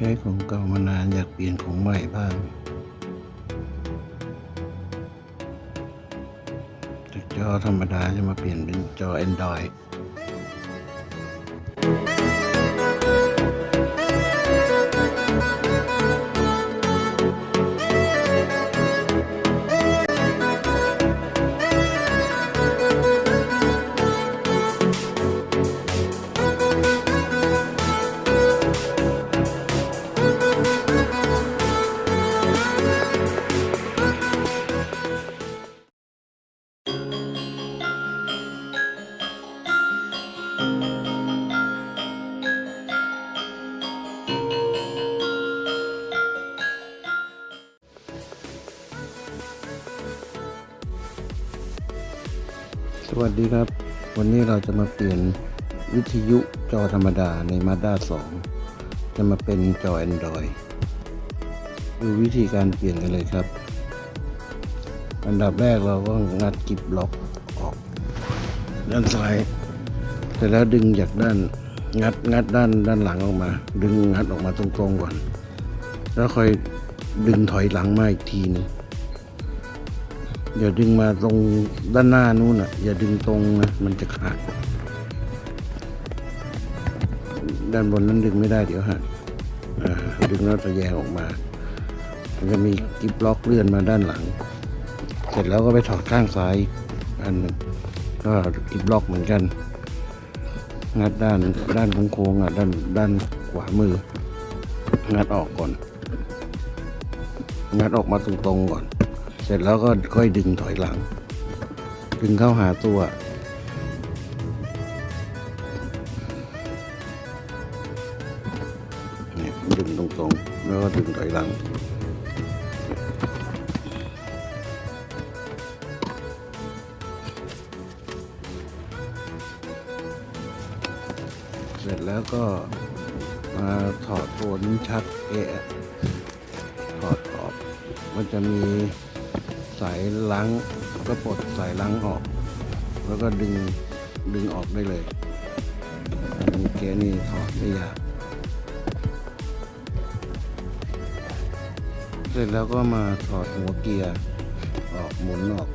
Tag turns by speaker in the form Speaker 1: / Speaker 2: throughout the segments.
Speaker 1: ช้ของเก่ามานานอยากเปลี่ยนของใหม่บ้างจากจอธรรมดาจะมาเปลี่ยนเป็นจอ Android สวัสดีครับ วันนี้เราจะมาเปลี่ยนวิทยุจอธรรมดาใน Mazda 2 จะมาเป็นจอ Android ดูวิธีการเปลี่ยนกันเลยครับ อันดับแรกเราก็งัดกิบล็อกออก ด้านซ้ายเสร็จแล้วดึงจากด้านงัดงัดด้านด้านหลังออกมา ดึงงัดออกมาตรงๆก่อน แล้วค่อยดึงถอยหลังมาอีกทีนึง อย่าดึงมาตรงด้านหน้านู้นอะ อย่าดึงตรงนะ มันจะขาด ด้านบนนั้นดึงไม่ได้เดี๋ยวหักดึงแล้วจะแยงออกมามันจะมีกิบล็อกเลื่อนมาด้านหลัง เสร็จแล้วก็ไปถอดข้างซ้ายอันหนึ่งก็กิบล็อกเหมือนกัน งัดด้านด้านโค้งๆอะด้านด้านขวามือ งัดออกก่อน งัดออกมาตรงๆก่อน ร็จแล้วก็ค่อยดึงถอยหลัง ดึงเข้าหาตัวเนี่ยดึงตรงๆ แล้วก็ดึงถอยหลังเสร็จแล้วก็มาถอดตัวนิ้วชักเอะถอดออก มันจะมี สายล้างก็ปลดสายล้างออก แล้วก็ดึงดึงออกได้เลยเกียร์นี่ถอดไม่ยากเสร็จแล้วก็มาถอดหัวเกียร์ออกหมุนออก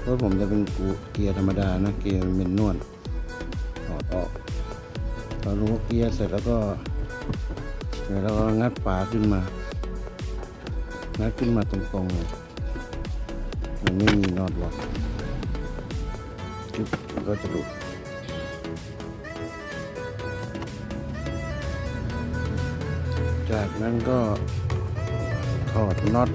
Speaker 1: เพราะผมจะเป็นกูเกียร์ธรรมดานะเกียร์เมนนวลถอดออกถอดหัวเกียร์เสร็จแล้วก็เดี๋ยวเราก็งัดฝาขึ้นมา งัดขึ้นมาตรงๆเลย มันไม่มีน็อตล็อกจุ๊บก็จะหลุดจากนั้นก็ถอดน็อต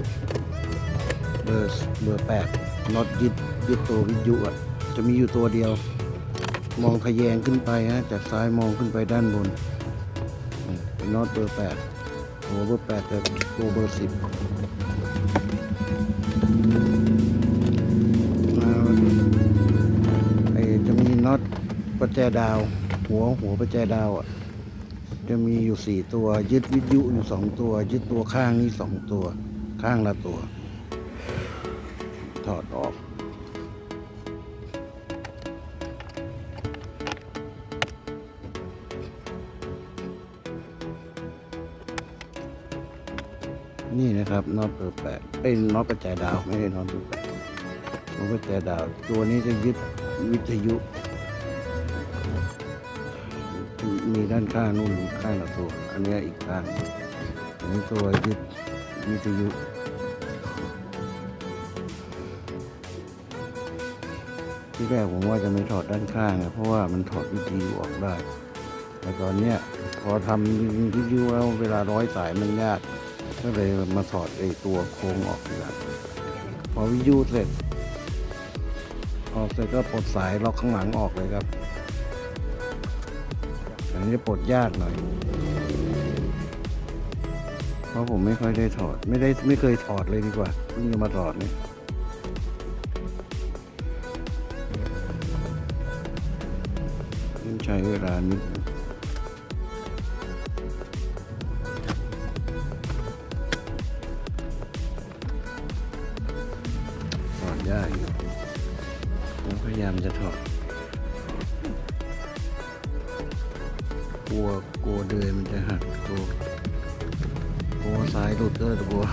Speaker 1: เบอร์เบอร์แปดน็อตยึดยึดตัววิทยุอะ จะมีอยู่ตัวเดียว มองทะแยงขึ้นไปฮะจากซ้ายมองขึ้นไปด้านบนนี่เป็นน็อตเบอร์แปดหัวเบอร์แปดแต่ตัวเบอร์สิบ น็อตประแจดาว หัวหัวประแจดาวอะจะมีอยู่สี่ตัว ยึดวิทยุอยู่สองตัว ยึดตัวข้างนี้สองตัว ข้างละตัว ถอดออกนี่นะครับน็อตเบอร์แปดเป็นน็อตประแจดาวไม่ใช่น็อตเบอร์แปดน็อตประแจดาว ตัวนี้จะยึดวิทยุ มีด้านข้างนู่นข้างละตัวอันนี้อีกข้างอันนี้ตัวยึดวิทยุที่แรกผมว่าจะไม่ถอดด้านข้างนะเพราะว่ามันถอดวิทยุออกได้ แต่ตอนเนี้ยพอทำวิทยุแล้วเวลาร้อยสายมันยากก็เลยมาถอดไอ้ตัวโค้งออกดีกว่าพอวิทยุเสร็จออกเสร็จก็ปลดสายล็อกข้างหลังออกเลยครับ อันนี้ปลดยากหน่อย เพราะผมไม่ค่อยได้ถอด ไม่ได้ไม่เคยถอดเลยดีกว่าเพิ่งจะมาถอดเนี่ยใช้เวลานิดหนึ่งถอดยากอยู่ผมพยายามจะถอด กลัวกลัวเดือยมันจะหักกลัวสายหลุดก็กลัว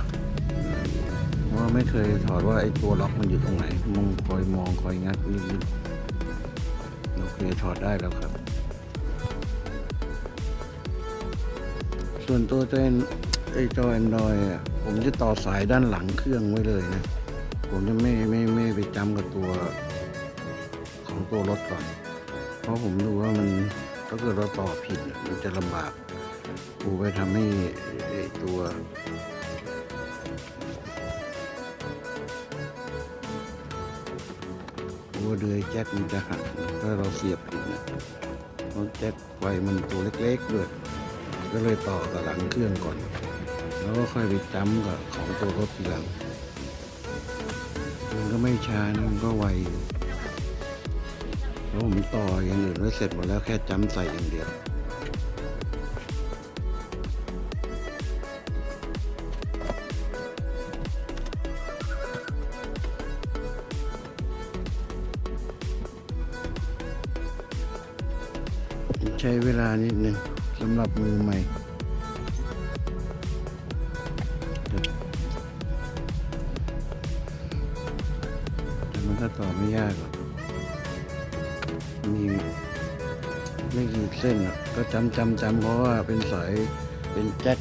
Speaker 1: ว่าไม่เคยถอดว่าไอ้ตัวล็อกมันอยู่ตรงไหนมองคอยมองคอยงัดนิดๆโอเคถอดได้แล้วครับ ส่วนตัวเจนไอ้จอแอนดรอยอะผมจะต่อสายด้านหลังเครื่องไว้เลยนะ ผมจะไม่ไม่ไม่ไปจำกับตัวของตัวรถก่อน เพราะผมดูว่ามัน ถ้าเกิดเราต่อผิดมันจะลำบากกูไปทำให้ตัวตัวเดือยแจ็คมันจะหักถ้าเราเสียบผิดเนี่ยเพราะแจ็คไฟมันตัวเล็กๆด้วยก็เลยต่อกับหลังเครื่องก่อน แล้วก็ค่อยไปจ้ำกับของตัวรถทีหลังมันก็ไม่ช้านะมันก็ไวอยู่ แล้วผมต่ออย่างอื่นไว้เสร็จหมดแล้วแค่จำใส่อย่างเดียวใช้เวลานิดนึงสำหรับมือใหม่แต่มันก็ต่อไม่ยากหรอก มีไม่กี่เส้นอะก็จำจำจำเพราะว่าเป็นสายเป็นแจ็ค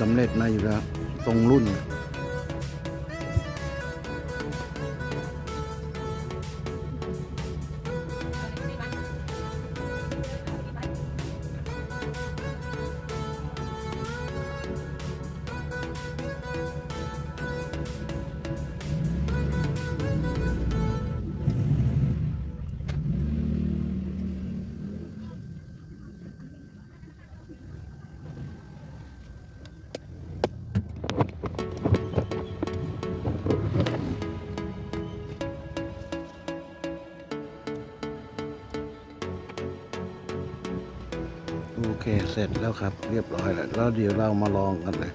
Speaker 1: สำเร็จมาอยู่แล้ว ตรงรุ่น ร็จแล้วครับ เรียบร้อยแล้ว แล้วเดี๋ยวเรามาลองกันเลย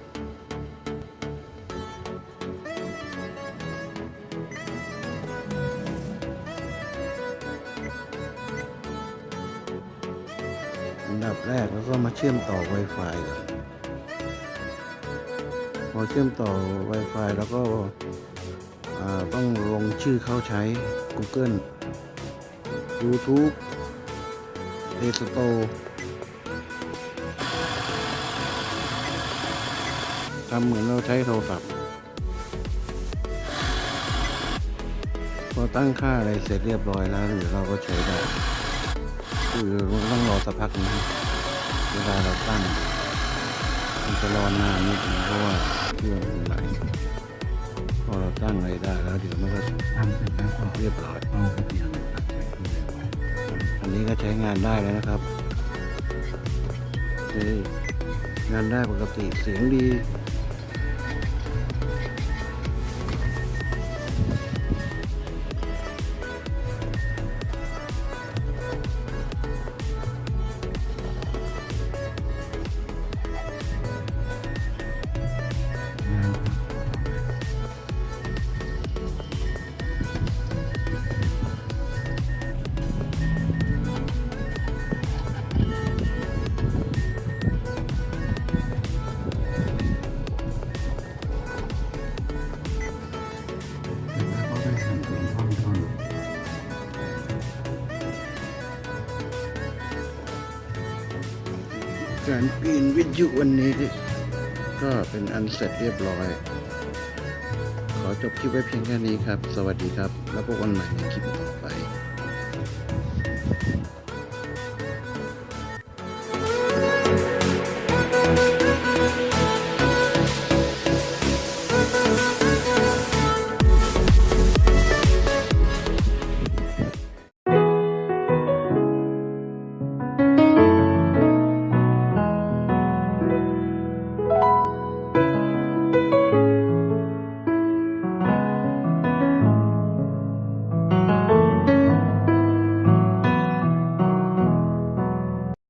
Speaker 1: อันดับแรกแล้วก็มาเชื่อมต่อ Wi-Fi ก่อนพอเชื่อมต่อ Wi-Fi แล้วก็ต้องลงชื่อเข้าใช้ Google YouTube Play Store ำเหมือนเราใช้โทรศัพท์ พอตั้งค่าอะไรเสร็จเรียบร้อยแล้วเดี๋ยวเราก็ใช้ได้คือต้องรอสักพักหนึงเวลาเราตั้งมันจะรอนานนิดนึงเพราะว่าเครื่องมันไหลพอเราตั้งอะไรได้แล้วเดี๋ยวมันก็
Speaker 2: ทำเสร็จแล้วก็
Speaker 1: เรียบร้อย
Speaker 2: เอาไปเปลี่ยนตัดใส่ตู้เย็นไว้
Speaker 1: อันนี้ก็ใช้งานได้แล้วนะครับนี่งานได้ปกติเสียงดีา
Speaker 2: รปี
Speaker 1: นวิทยุวันนี้ ก็เป็นอันเสร็จเรียบร้อย ขอจบคลิปไว้เพียงแค่นี้ครับ สวัสดีครับ แล้วพบกันใหม่ในคลิปต่อไป